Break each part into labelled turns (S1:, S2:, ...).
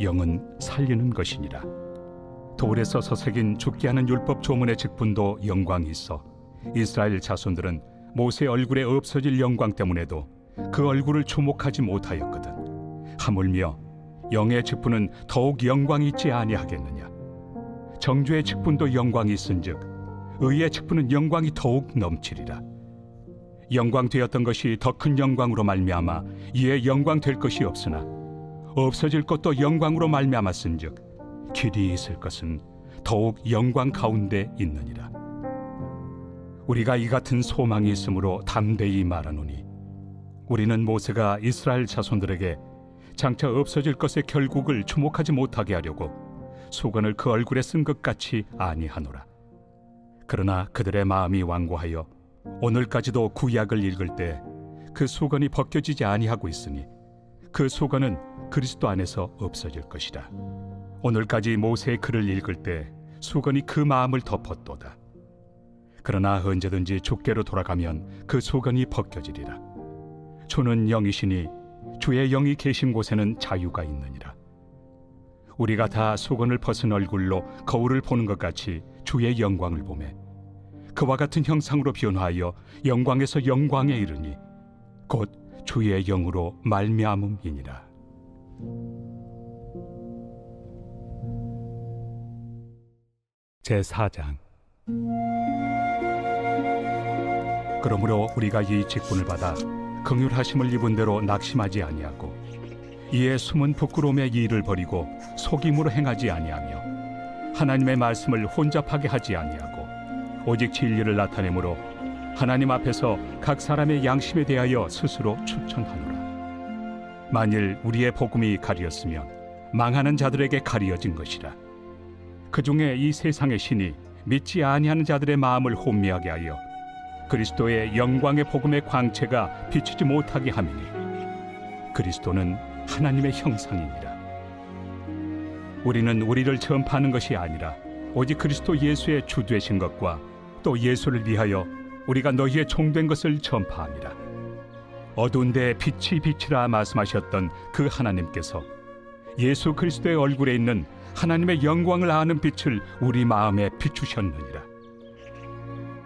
S1: 영은 살리는 것이니라. 돌에 써서 새긴 죽게 하는 율법 조문의 직분도 영광이 있어 이스라엘 자손들은 모세 얼굴에 없어질 영광 때문에도 그 얼굴을 주목하지 못하였거든. 하물며 영의 직분은 더욱 영광이 있지 아니하겠느냐. 정죄의 직분도 영광이 있은즉 의의 직분은 영광이 더욱 넘치리라. 영광 되었던 것이 더 큰 영광으로 말미암아 이에 영광 될 것이 없으나 없어질 것도 영광으로 말미암았은즉 길이 있을 것은 더욱 영광 가운데 있느니라. 우리가 이 같은 소망이 있으므로 담대히 말하노니 우리는 모세가 이스라엘 자손들에게 장차 없어질 것의 결국을 주목하지 못하게 하려고 수건을 그 얼굴에 쓴 것 같이 아니하노라. 그러나 그들의 마음이 완고하여 오늘까지도 구약을 읽을 때그 수건이 벗겨지지 아니하고 있으니 그 수건은 그리스도 안에서 없어질 것이라. 오늘까지 모세의 글을 읽을 때 수건이 그 마음을 덮었도다. 그러나 언제든지 주께로 돌아가면 그 수건이 벗겨지리라. 주는 영이시니 주의 영이 계신 곳에는 자유가 있느니라. 우리가 다 수건을 벗은 얼굴로 거울을 보는 것 같이 주의 영광을 보매 그와 같은 형상으로 변화하여 영광에서 영광에 이르니 곧 주의 영으로 말미암음이니라. 제 4장 그러므로 우리가 이 직분을 받아 긍휼하심을 입은 대로 낙심하지 아니하고 이에 숨은 부끄러움의 일을 버리고 속임으로 행하지 아니하며 하나님의 말씀을 혼잡하게 하지 아니하고 오직 진리를 나타내므로 하나님 앞에서 각 사람의 양심에 대하여 스스로 추천하노라 만일 우리의 복음이 가리었으면 망하는 자들에게 가리어진 것이라 그 중에 이 세상의 신이 믿지 아니하는 자들의 마음을 혼미하게 하여 그리스도의 영광의 복음의 광채가 비치지 못하게 함이니 그리스도는 하나님의 형상이니라. 우리는 우리를 전파하는 것이 아니라 오직 그리스도 예수의 주 되신 것과 또 예수를 위하여 우리가 너희의 종된 것을 전파함이라. 어두운 데 빛이 빛이라 말씀하셨던 그 하나님께서 예수 그리스도의 얼굴에 있는 하나님의 영광을 아는 빛을 우리 마음에 비추셨느니라.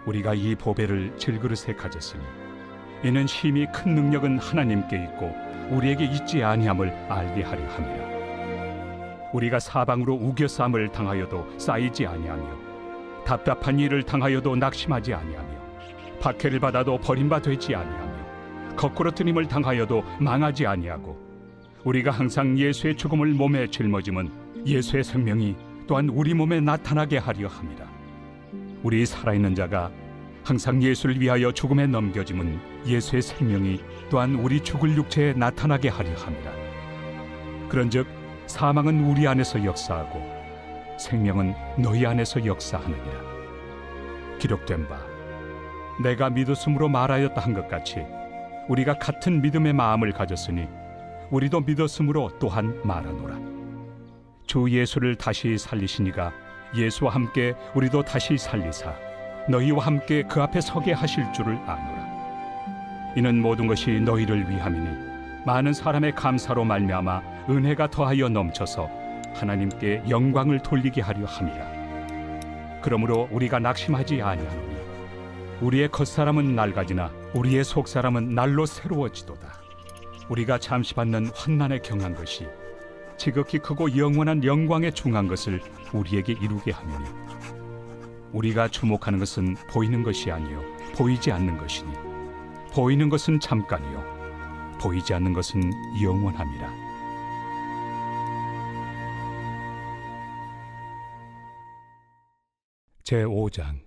S1: 우리가 이 보배를 질그릇에 가졌으니 이는 심히 큰 능력은 하나님께 있고 우리에게 있지 아니함을 알게 하려 함이라. 우리가 사방으로 우겨쌈을 당하여도 쌓이지 아니하며 답답한 일을 당하여도 낙심하지 아니하며 박해를 받아도 버림받되지 아니하며 거꾸로 뜨임을 당하여도 망하지 아니하고 우리가 항상 예수의 죽음을 몸에 짊어짐은 예수의 생명이 또한 우리 몸에 나타나게 하려 함이라. 우리 살아있는 자가 항상 예수를 위하여 죽음에 넘겨짐은 예수의 생명이 또한 우리 죽을 육체에 나타나게 하려 함이라. 그런즉 사망은 우리 안에서 역사하고 생명은 너희 안에서 역사하느니라. 기록된 바 내가 믿었음으로 말하였다 한 것 같이 우리가 같은 믿음의 마음을 가졌으니 우리도 믿었으므로 또한 말하노라. 주 예수를 다시 살리시니가 예수와 함께 우리도 다시 살리사 너희와 함께 그 앞에 서게 하실 줄을 아노라. 이는 모든 것이 너희를 위함이니 많은 사람의 감사로 말미암아 은혜가 더하여 넘쳐서 하나님께 영광을 돌리게 하려 함이라. 그러므로 우리가 낙심하지 아니하노니 우리의 겉사람은 낡아지나 우리의 속사람은 날로 새로워지도다. 우리가 잠시 받는 환난에 경한 것이 지극히 크고 영원한 영광에 중한 것을 우리에게 이루게 하느니 우리가 주목하는 것은 보이는 것이 아니요 보이지 않는 것이니 보이는 것은 잠깐이요 보이지 않는 것은 영원함이라 제 5장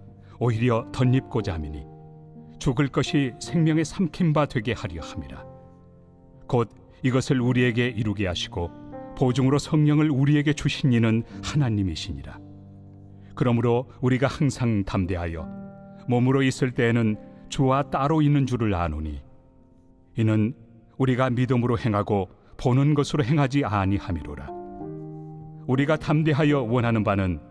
S1: 오히려 덧입고자 함이니 죽을 것이 생명의 삼킨 바 되게 하려 함이라. 곧 이것을 우리에게 이루게 하시고 보증으로 성령을 우리에게 주신 이는 하나님이시니라. 그러므로 우리가 항상 담대하여 몸으로 있을 때에는 주와 따로 있는 줄을 아노니 이는 우리가 믿음으로 행하고 보는 것으로 행하지 아니함이로라. 우리가 담대하여 원하는 바는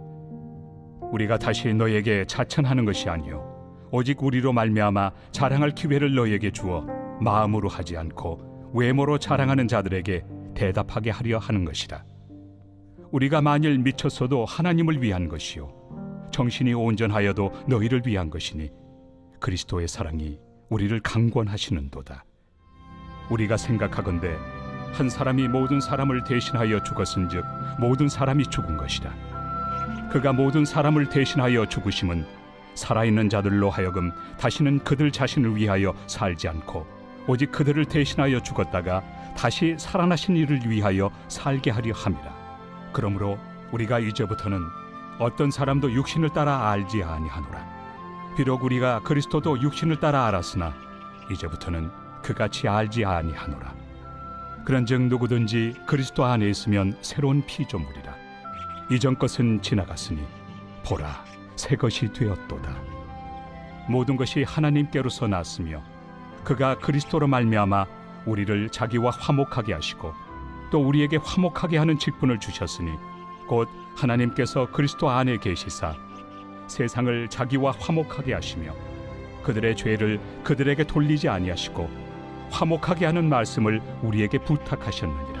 S1: 우리가 다시 너에게 자천하는 것이 아니요 오직 우리로 말미암아 자랑할 기회를 너에게 주어 마음으로 하지 않고 외모로 자랑하는 자들에게 대답하게 하려 하는 것이라. 우리가 만일 미쳤어도 하나님을 위한 것이요 정신이 온전하여도 너희를 위한 것이니 그리스도의 사랑이 우리를 강권하시는도다. 우리가 생각하건대 한 사람이 모든 사람을 대신하여 죽었은즉 모든 사람이 죽은 것이라 그가 모든 사람을 대신하여 죽으심은 살아있는 자들로 하여금 다시는 그들 자신을 위하여 살지 않고 오직 그들을 대신하여 죽었다가 다시 살아나신 이를 위하여 살게 하려 함이라. 그러므로 우리가 이제부터는 어떤 사람도 육신을 따라 알지 아니하노라. 비록 우리가 그리스도도 육신을 따라 알았으나 이제부터는 그같이 알지 아니하노라. 그런즉 누구든지 그리스도 안에 있으면 새로운 피조물이라 이전 것은 지나갔으니 보라 새 것이 되었도다. 모든 것이 하나님께로서 났으며 그가 그리스도로 말미암아 우리를 자기와 화목하게 하시고 또 우리에게 화목하게 하는 직분을 주셨으니 곧 하나님께서 그리스도 안에 계시사 세상을 자기와 화목하게 하시며 그들의 죄를 그들에게 돌리지 아니하시고 화목하게 하는 말씀을 우리에게 부탁하셨느니라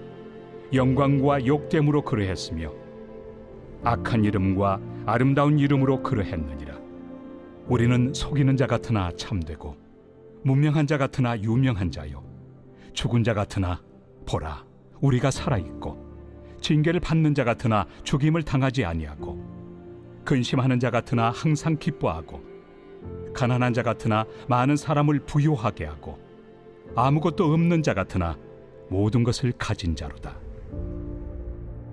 S1: 영광과 욕됨으로 그러했으며 악한 이름과 아름다운 이름으로 그러했느니라 우리는 속이는 자 같으나 참되고 문명한 자 같으나 유명한 자요 죽은 자 같으나 보라 우리가 살아 있고 징계를 받는 자 같으나 죽임을 당하지 아니하고 근심하는 자 같으나 항상 기뻐하고 가난한 자 같으나 많은 사람을 부유하게 하고 아무것도 없는 자 같으나 모든 것을 가진 자로다.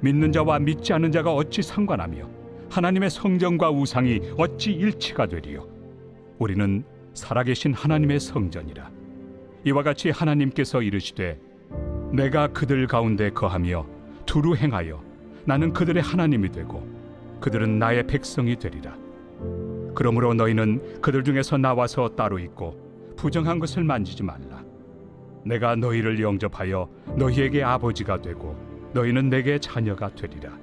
S1: 믿는 자와 믿지 않는 자가 어찌 상관하며 하나님의 성전과 우상이 어찌 일치가 되리요? 우리는 살아계신 하나님의 성전이라. 이와 같이 하나님께서 이르시되 내가 그들 가운데 거하며 두루 행하여 나는 그들의 하나님이 되고 그들은 나의 백성이 되리라. 그러므로 너희는 그들 중에서 나와서 따로 있고 부정한 것을 만지지 말라. 내가 너희를 영접하여 너희에게 아버지가 되고 너희는 내게 자녀가 되리라.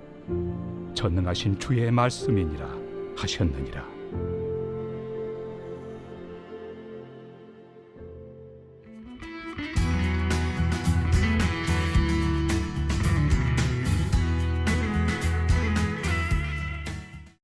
S1: 전능하신 주의 말씀이니라 하셨느니라